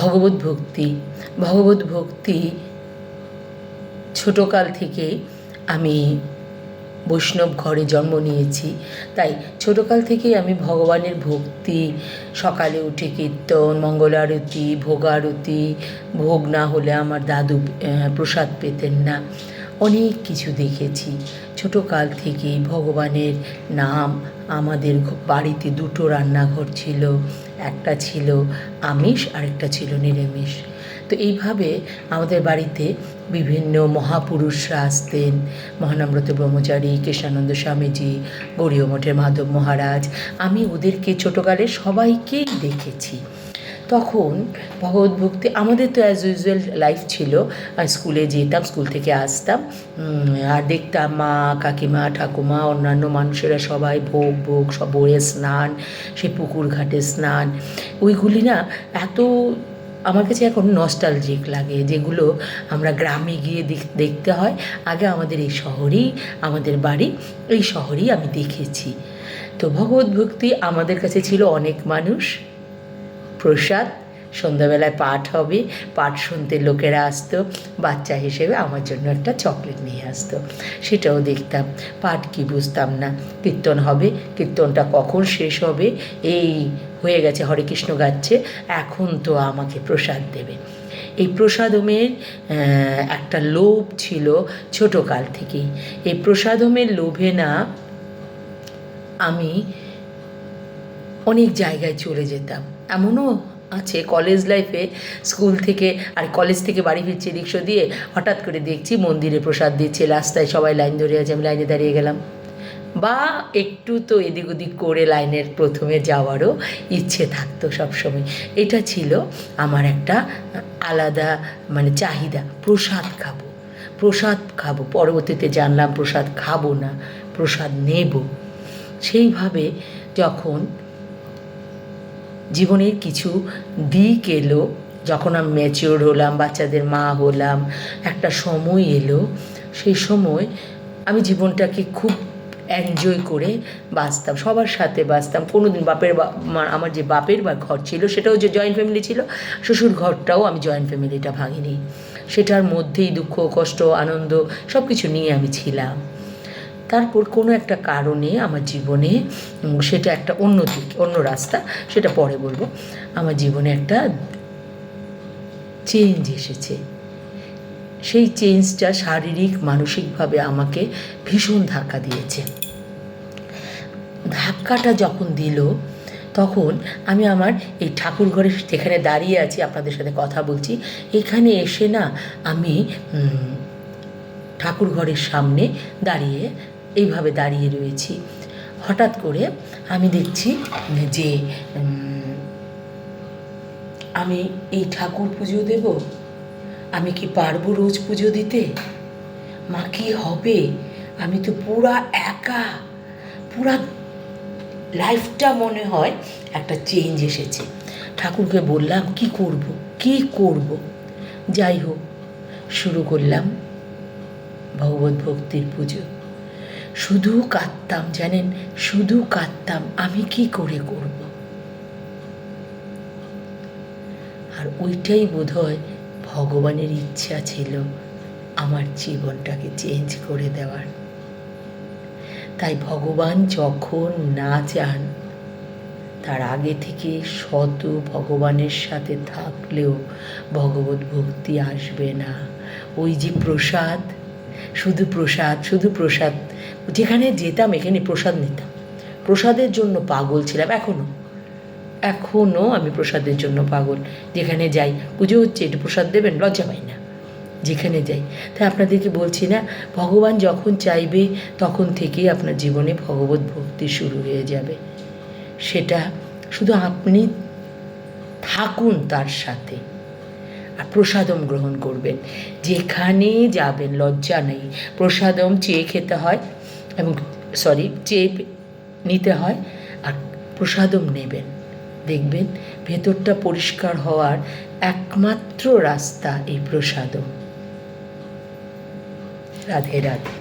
ভগবত ভক্তি ভগবত ভক্তি ছোটোকাল থেকে আমি বৈষ্ণব ঘরে জন্ম নিয়েছি। তাই ছোটোকাল থেকেই আমি ভগবানের ভক্তি, সকালে উঠে কীর্তন, মঙ্গল আরতি, ভোগ আরতি, ভোগ না হলে আমার দাদু প্রসাদ পেতেন না। অনেক কিছু দেখেছি। ছোটোকাল থেকেই ভগবানের নাম আমাদের বাড়িতে দুটো রান্নাঘর ছিল, একটা ছিল আমিষ আর একটা ছিল নিরামিষ। তো এইভাবে আমাদের বাড়িতে বিভিন্ন মহাপুরুষরা আসতেন মহানাম্রত ব্রহ্মচারী কৃষ্ণানন্দ স্বামীজি, গৌরীয় মঠের মাধব মহারাজ। আমি ওদেরকে ছোটোকালে সবাইকেই দেখেছি। তখন ভগবত ভক্তি আমাদের তো অ্যাজ ইউজুয়াল লাইফ ছিল। স্কুলে যেতাম, স্কুল থেকে আসতাম। আর দেখতাম মা, কাকিমা, ঠাকুমা, অন্যান্য মানুষেরা সবাই ভোগ ভোগ, সব বয়ে স্নান, সে পুকুর ঘাটে স্নান। ওইগুলি না এত, আমার কাছে এখন নস্টালজিক লাগে, যেগুলো আমরা গ্রামে গিয়ে দেখ- দেখতে হয়। আগে আমাদের এই শহরেই, আমাদের বাড়ি, এই শহরেই আমি দেখেছি। তো ভগবত ভক্তি আমাদের কাছে ছিল অনেক মানুষ। প্রসাদ, সন্ধ্যাবেলায় পাঠ হবে, পাঠ শুনতে লোকেরা আসতো, বাচ্চা হিসেবে আমার জন্য একটা চকলেট নিয়ে আসতো, সেটাও দেখতাম, পাঠ কি বুঝতাম না, কীর্তন হবে, কীর্তনটা কখন শেষ হবে, এই হয়ে গেছে হরে কৃষ্ণ গাচ্ছে, এখন তো আমাকে প্রসাদ দেবে। এই প্রসাদমের একটা লোভ ছিল ছোটোকাল থেকেই, এই প্রসাদমের লোভে না আমি অনেক জায়গায় চলে যেতাম। এমনও আছে কলেজ লাইফে স্কুল থেকে আর কলেজ থেকে বাড়ি ফিরছি রিক্সা দিয়ে, হঠাৎ করে দেখছি মন্দিরে প্রসাদ দিচ্ছে, রাস্তায় সবাই লাইন ধরে আছে, আমি লাইনে দাঁড়িয়ে গেলাম। বা একটু তো এদিক ওদিক করে লাইনের প্রথমে যাওয়ারও ইচ্ছে থাকতো সবসময়। এটা ছিল আমার একটা আলাদা মানে চাহিদা, প্রসাদ খাব। প্রসাদ খাব, পরবর্তীতে জানলাম প্রসাদ খাব না, প্রসাদ নেব। সেইভাবে যখন জীবনের কিছু দিক এলো, যখন আমি ম্যাচিওর হলাম, বাচ্চাদের মা হলাম, একটা সময় এলো। সেই সময় আমি জীবনটাকে খুব এনজয় করে বাঁচতাম, সবার সাথে বাঁচতাম। কোনো দিন বাপের বা- আমার যে বাপের বা ঘর ছিল, সেটাও যে জয়েন্ট ফ্যামিলি ছিল, শ্বশুর ঘরটাও আমি জয়েন্ট ফ্যামিলিটা ভাঙিনি। সেটার মধ্যেই দুঃখ, কষ্ট, আনন্দ সব কিছু নিয়ে আমি ছিলাম। তারপর কোনো একটা কারণে আমার জীবনে সেটা একটা অন্য দিক, অন্য রাস্তা, সেটা পরে বলব, আমার জীবনে একটা চেঞ্জ এসেছে। সেই চেঞ্জটা শারীরিক, মানসিকভাবে আমাকে ভীষণ ধাক্কা দিয়েছে। ধাক্কাটা যখন দিল, তখন আমি আমার এই ঠাকুর ঘরে যেখানে দাঁড়িয়ে আছি, আপনাদের সাথে কথা বলছি, এখানে এসে না আমি ঠাকুর ঘরের সামনে দাঁড়িয়ে এইভাবে দাঁড়িয়ে রয়েছি। হঠাৎ করে আমি দেখছি যে আমি এই ঠাকুর পুজো দেব? আমি কি পারব রোজ পুজো দিতে? মা, কি হবে? আমি তো পুরা একা, পুরা লাইফটা মনে হয় একটা চেঞ্জ এসেছে। ঠাকুরকে বললাম, কি করব? কি করব? যাই হোক, শুরু করলাম ভগবত ভক্তির পুজো। শুধু কাঁদতাম, জানেন? শুধু কাঁদতাম, আমি কি করে করব? আর ওইটাই বোধহয় ভগবানের ইচ্ছা ছিল আমার জীবনটাকে চেঞ্জ করে দেওয়ার। তাই ভগবান যখন না চান, তার আগে থেকে শত ভগবানের সাথে থাকলেও ভগবত ভক্তি আসবে না। ওই যে প্রসাদ, শুধু প্রসাদ শুধু প্রসাদ যেখানে যেতাম, এখানে প্রসাদ নিতাম। প্রসাদের জন্য পাগল ছিলাম এখনও এখনও আমি প্রসাদের জন্য পাগল। যেখানে যাই, পুজো হচ্ছে, একটু প্রসাদ দেবেন, লজ্জা পাই না। যেখানে যাই। তাই আপনাদেরকে বলছি না, ভগবান যখন চাইবে, তখন থেকেই আপনার জীবনে ভগবত ভক্তি শুরু হয়ে যাবে। সেটা শুধু আপনি থাকুন তার সাথে। আর প্রসাদম গ্রহণ করবেন। যেখানে যাবেন, লজ্জা নেই। প্রসাদম চেয়ে খেতে হয়। এবং সরি চেয়ে নিতে হয় আর প্রসাদম নেবেন। দেখবেন ভেতরটা পরিষ্কার হওয়ার একমাত্র রাস্তা এই প্রসাদম। রাধে রাধে।